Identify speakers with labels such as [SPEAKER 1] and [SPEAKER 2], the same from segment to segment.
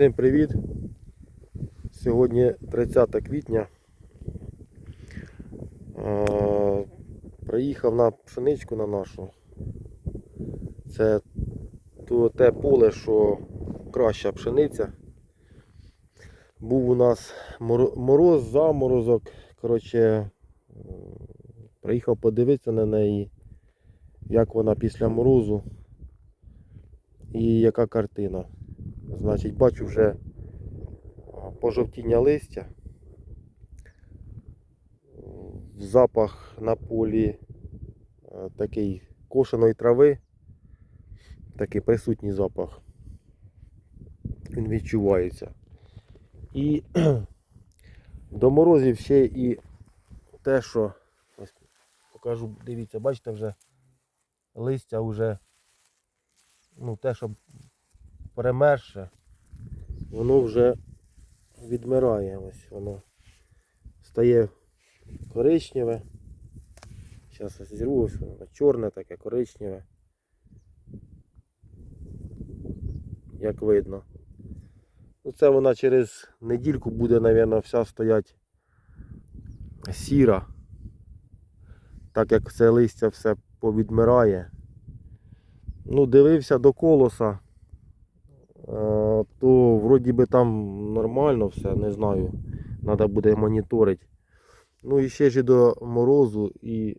[SPEAKER 1] Всім привіт! Сьогодні 30 квітня. Приїхав на пшеничку на нашу. Це те поле, що краща пшениця. Був у нас мороз, заморозок. Коротше, приїхав подивитися на неї, як вона після морозу і яка картина. Значить, бачу вже пожовтіння листя. Запах на полі такий кошеної трави. Такий присутній запах. Він відчувається. І до морозів ще і те, що ось покажу, дивіться, бачите, вже листя вже ну, те, що перемерше, воно вже відмирає. Ось воно стає коричневе. Зараз я зірву, ось воно чорне таке, коричневе. Як видно. Ну це вона через недільку буде, мабуть, вся стоять сіра. Так як це листя все повідмирає. Ну, дивився до колоса. Е, то вроді би там нормально все, не знаю. Треба буде моніторити. Ну і ще ж до морозу і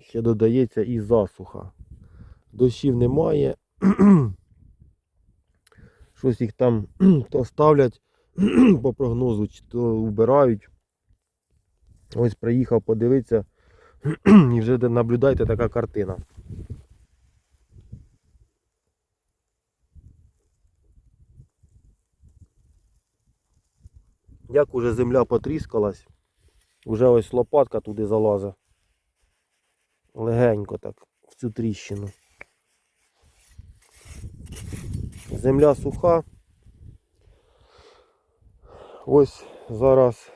[SPEAKER 1] ще додається і засуха. Дощів немає. Щось їх там то ставлять по прогнозу, чи то вбирають. Ось приїхав подивитися і вже наблюдайте така картина. Як уже земля потріскалась, уже ось лопатка туди залазить. Легенько так, в цю тріщину. Земля суха. Ось зараз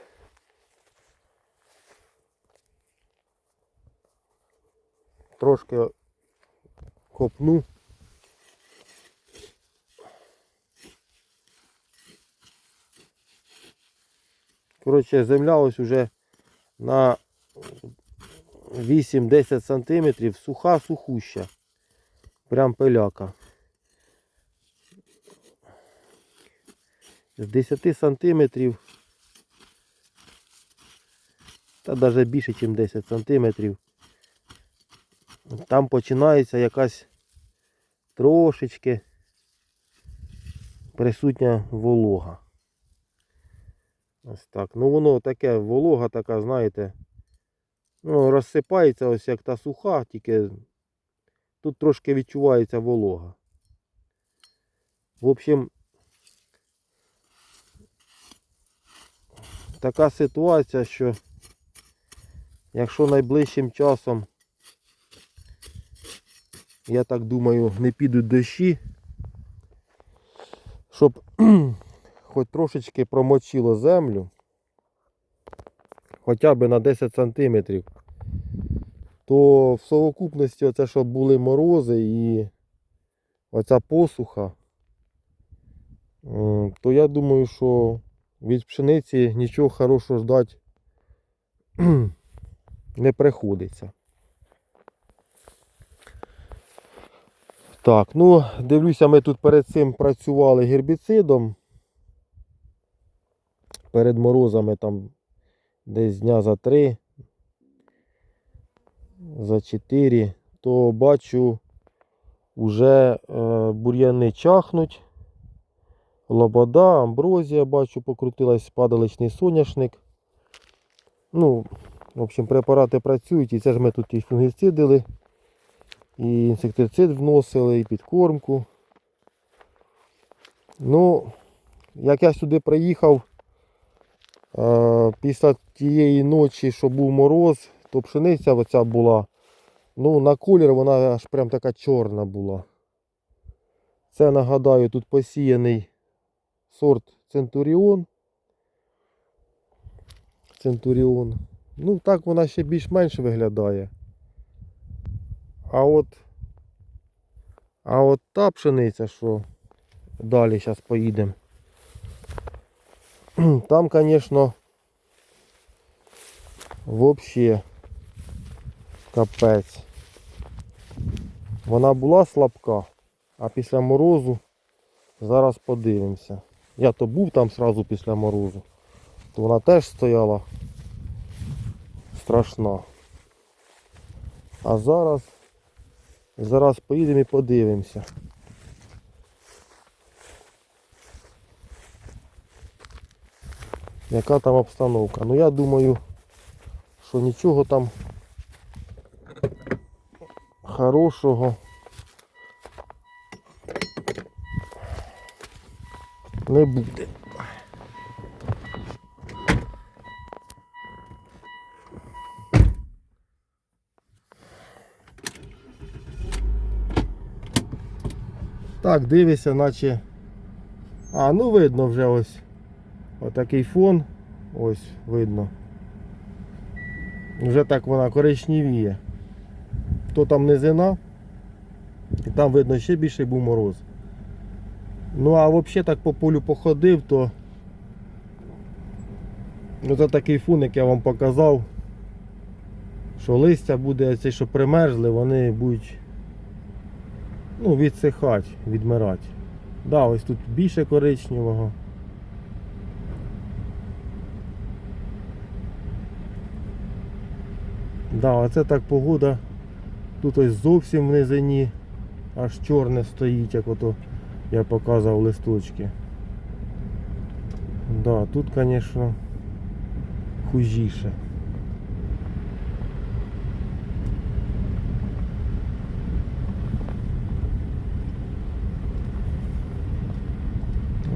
[SPEAKER 1] трошки копну. Коротше, земля ось уже на 8-10 сантиметрів суха сухуща. Прям пиляка. З 10 сантиметрів. Та навіть більше, ніж 10 сантиметрів. Там починається якась трошечки присутня волога. Ось так. Ну воно таке волога така, знаєте. Ну, розсипається ось як та суха, тільки тут трошки відчувається волога. В общем, така ситуація, що якщо найближчим часом, я так думаю, не підуть дощі, щоб хоч трошечки промочило землю, хоча б на 10 сантиметрів, то в совокупності оце, щоб були морози і оця посуха, то я думаю, що від пшениці нічого хорошого ждати не приходиться. Так, ну, дивлюся, ми тут перед цим працювали гербіцидом. Перед морозами там десь дня за три, за чотири, то бачу, вже е, бур'яни чахнуть. Лобода, амброзія, бачу, покрутилась падаличний соняшник. Ну, в общем, препарати працюють, і це ж ми тут і фунгіцидили, і інсектицид вносили, і підкормку. Ну, як я сюди приїхав, після тієї ночі, що був мороз, то пшениця оця була, ну, на колір вона аж прям така чорна була. Це, нагадаю, тут посіяний сорт Центуріон. Центуріон. Ну, так вона ще більш-менш виглядає. А от, а от та пшениця, що далі зараз поїдемо, Там, звісно, взагалі капець. Вона була слабка, а після морозу зараз подивимося. Я то був там сразу після морозу, то вона теж стояла страшна. А зараз, зараз поїдемо і подивимося. Яка там обстановка? Ну я думаю, що нічого там хорошого не буде. Так, дивися, наче. А, ну видно вже ось. Отакий фон. Ось видно. Вже так вона коричневіє. То там низина. І там видно ще більший був мороз. Ну а взагалі так по полю походив, то ну, це такий фон, як я вам показав. Що листя буде, ці, що примерзли, вони будуть ну, відсихати, відмирати. Да, ось тут більше коричневого. Да, оце так погода. Тут ось зовсім в низині аж чорне стоїть, як ото я показував листочки. Да, тут, звісно, хужіше.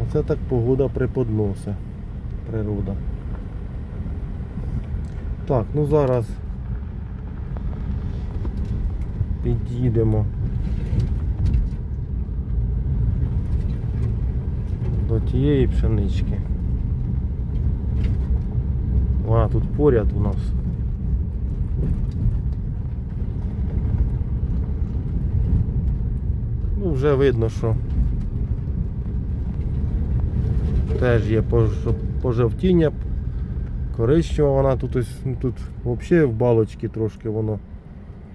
[SPEAKER 1] Оце так погода преподносить. Природа. Так, ну зараз під'їдемо до тієї пшенички. Вона тут поряд у нас. Ну, вже видно, що теж є пож- пожовтіння, коричнева вона тут ось ну, тут взагалі в балочці трошки воно.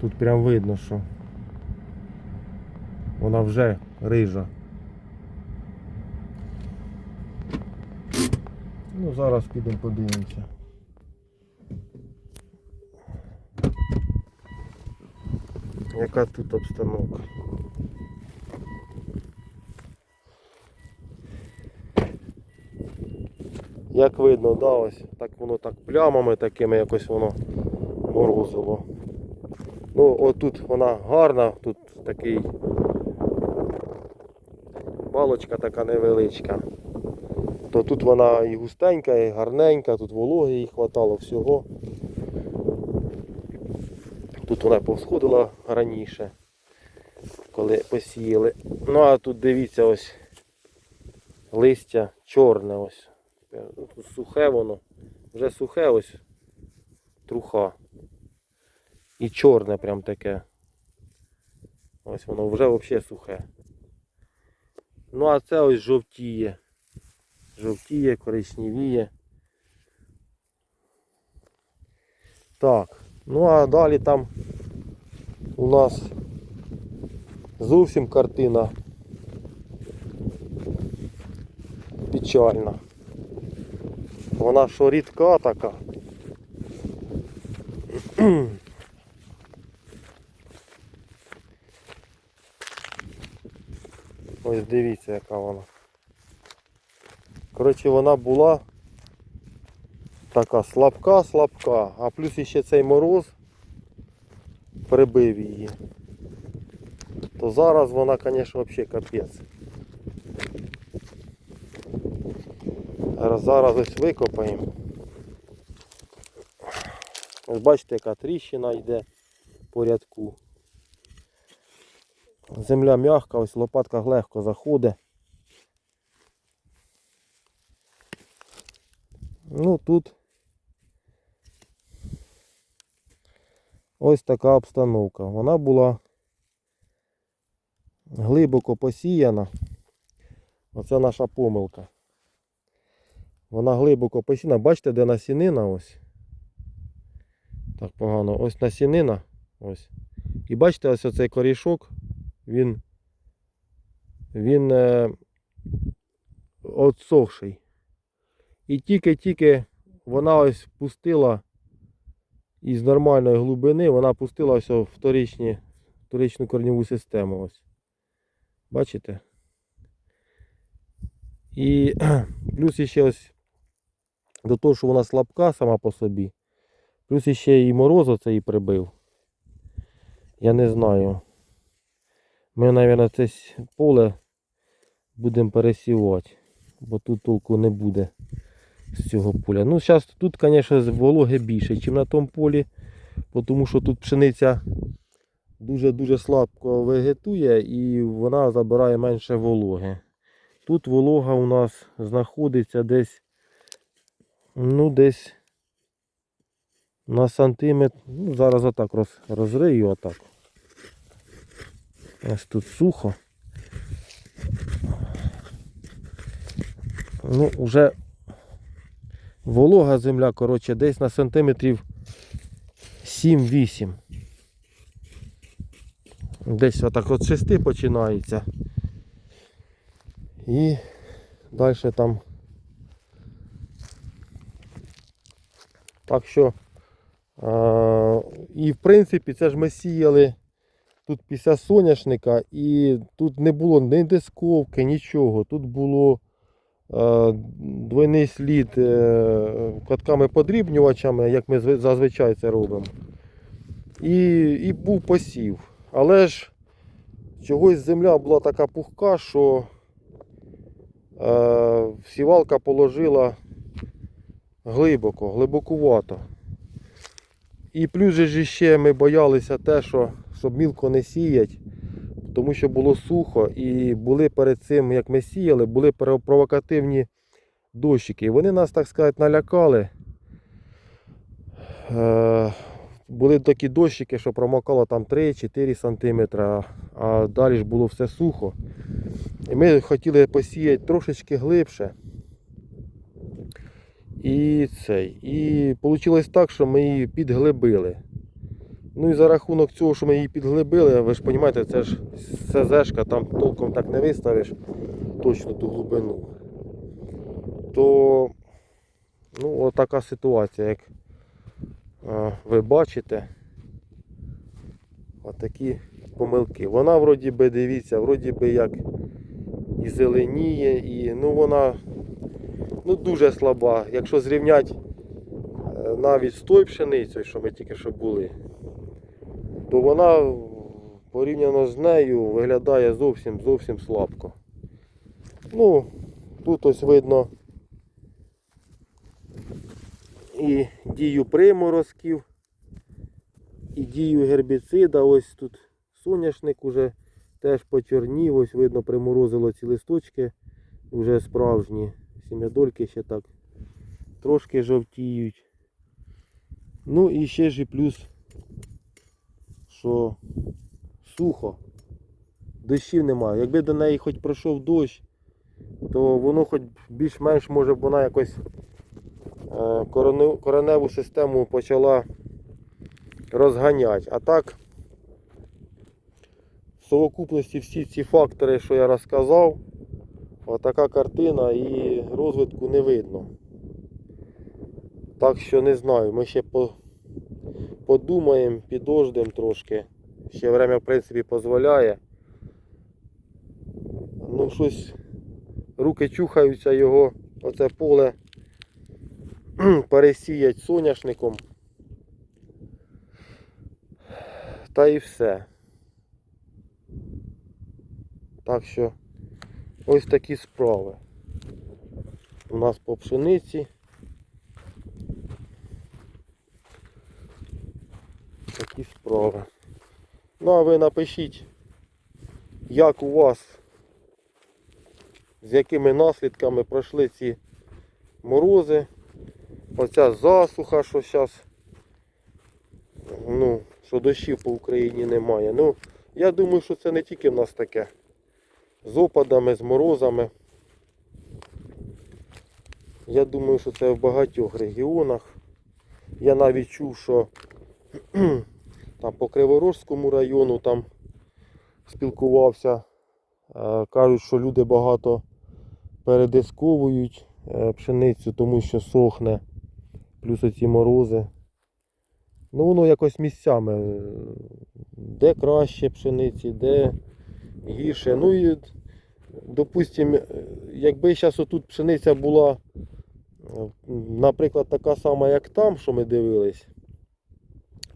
[SPEAKER 1] Тут прям видно, що вона вже рижа. Ну, зараз підемо подивимося. Яка тут обстановка? Як видно, да, так воно так плямами такими якось воно морозило. Ну, отут вона гарна, тут такий балочка така невеличка. То тут вона і густенька, і гарненька, тут вологи їй хватало всього. Тут вона повсходила раніше, коли посіяли. Ну а тут дивіться ось листя чорне ось. Тут сухе воно. Вже сухе ось труха. І чорне прям таке. Ось воно вже взагалі сухе. Ну а це ось жовтіє. Жовтіє, коричневіє. Так, ну а далі там у нас зовсім картина печальна. Вона що рідка така. Ось дивіться, яка вона. Коротше, вона була така слабка-слабка, а плюс іще цей мороз прибив її. То зараз вона, звісно, взагалі капець. Зараз ось викопаємо. Ось бачите, яка тріщина йде по рядку. Земля м'яка, ось лопатка легко заходить. Ну тут ось така обстановка. Вона була глибоко посіяна. Оце наша помилка. Вона глибоко посіна. Бачите, де насінина ось. Так погано. Ось насінина. Ось. І бачите, ось оцей корішок, він, він е, отсохший. І тільки-тільки вона ось пустила із нормальної глибини, вона пустила ось вторичні, вторичну корніву систему. Ось. Бачите? І плюс ще ось до того, що вона слабка сама по собі. Плюс ще і мороз оцей прибив. Я не знаю. Ми, мабуть, це поле будемо пересівати, бо тут толку не буде з цього поля. Ну, зараз тут, звісно, вологи більше, ніж на тому полі, тому що тут пшениця дуже-дуже слабко вегетує і вона забирає менше вологи. Тут волога у нас знаходиться десь, ну, десь на сантиметр. Ну, зараз отак розрию отак. Ось тут сухо. Ну, вже волога земля, коротше, десь на сантиметрів 7-8. Десь отак от 6 починається. І далі там. Так що, а, і в принципі, це ж ми сіяли тут після соняшника, і тут не було ні дисковки, нічого. Тут було е, двойний слід е, катками подрібнювачами, як ми зазвичай це робимо. І, і був посів. Але ж чогось земля була така пухка, що е, сівалка положила глибоко, глибокувато. І плюс же ще ми боялися те, що щоб мілко не сіять, тому що було сухо і були перед цим, як ми сіяли, були провокативні дощики. Вони нас, так сказати, налякали. Е, були такі дощики, що промокало там 3-4 см, а далі ж було все сухо. І ми хотіли посіяти трошечки глибше. І цей. І вийшло так, що ми її підглибили. Ну і за рахунок цього, що ми її підглибили, ви ж розумієте, це ж СЗшка, там толком так не виставиш точно ту глибину. То ну, отака ситуація, як ви бачите. Отакі помилки. Вона вроді би, дивіться, вроді би як і зеленіє, і ну вона ну, дуже слаба. Якщо зрівняти е, навіть з тою пшеницею, що ми тільки що були, то вона порівняно з нею виглядає зовсім зовсім слабко. Ну, тут ось видно і дію приморозків, і дію гербіцида. Ось тут соняшник уже теж почорнів, ось видно приморозило ці листочки вже справжні. Сім'ядольки ще так трошки жовтіють. Ну і ще ж і плюс, що сухо, дощів немає. Якби до неї хоч пройшов дощ, то воно хоч більш-менш може б вона якось е, кореневу систему почала розганяти. А так, в совокупності всі ці фактори, що я розказав, отака картина і розвитку не видно. Так що не знаю, ми ще по, подумаємо, підождемо трошки. Ще время, в принципі, дозволяє. Ну, щось руки чухаються його, оце поле пересіять соняшником. Та і все. Так що ось такі справи. У нас по пшениці. Такі справи. Ну а ви напишіть, як у вас, з якими наслідками пройшли ці морози. Оця засуха, що зараз, ну, що дощів по Україні немає. Ну, я думаю, що це не тільки в нас таке. З опадами, з морозами. Я думаю, що це в багатьох регіонах. Я навіть чув, що там по Криворожському району там спілкувався. Е, Кажуть, що люди багато передисковують е, пшеницю, тому що сохне, плюс оці морози. Ну, воно якось місцями. е, Де краще пшениці, де гірше. Ну і, допустимо, якби зараз отут пшениця була, наприклад, така сама, як там, що ми дивились,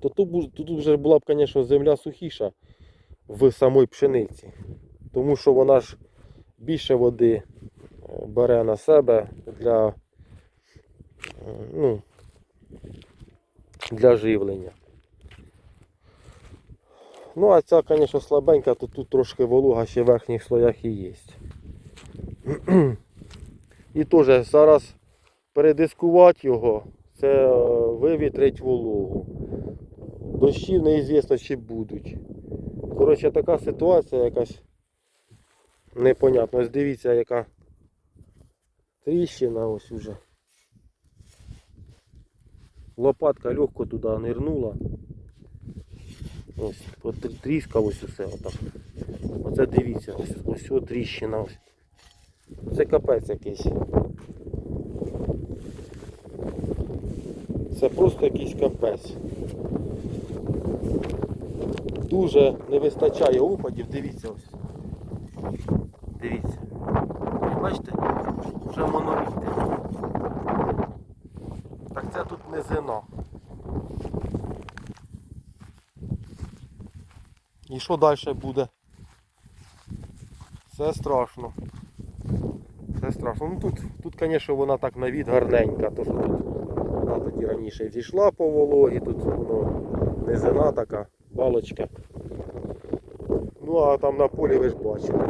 [SPEAKER 1] то тут, тут вже була б, звісно, земля сухіша в самій пшениці. Тому що вона ж більше води е, бере на себе для, ну, для живлення. Ну, а ця, звісно, слабенька, то тут трошки волога ще в верхніх слоях і є. І теж зараз передискувати його, це е, вивітрить вологу. Дощів неізвісно, чи будуть. Коротше, така ситуація якась непонятна. Ось дивіться, яка тріщина ось уже. Лопатка легко туди нирнула. Ось тріска ось усе отак. Оце дивіться, ось ось о тріщина. Ось. Це капець якийсь. Це просто якийсь капець. Дуже не вистачає опадів, дивіться ось. Дивіться. Бачите? Вже моноліти. Так це тут низина. І що далі буде? Це страшно. Це страшно. Ну тут, тут, звісно, вона так на від гарненька, то що тут вона тоді раніше зійшла по вологі, тут воно низина така, балочка. Ну а там на полі ви ж бачили.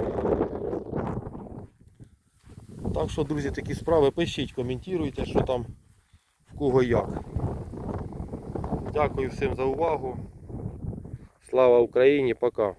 [SPEAKER 1] Так що, друзі, такі справи пишіть, коментуйте, що там в кого як. Дякую всім за увагу. Слава Україні, пока.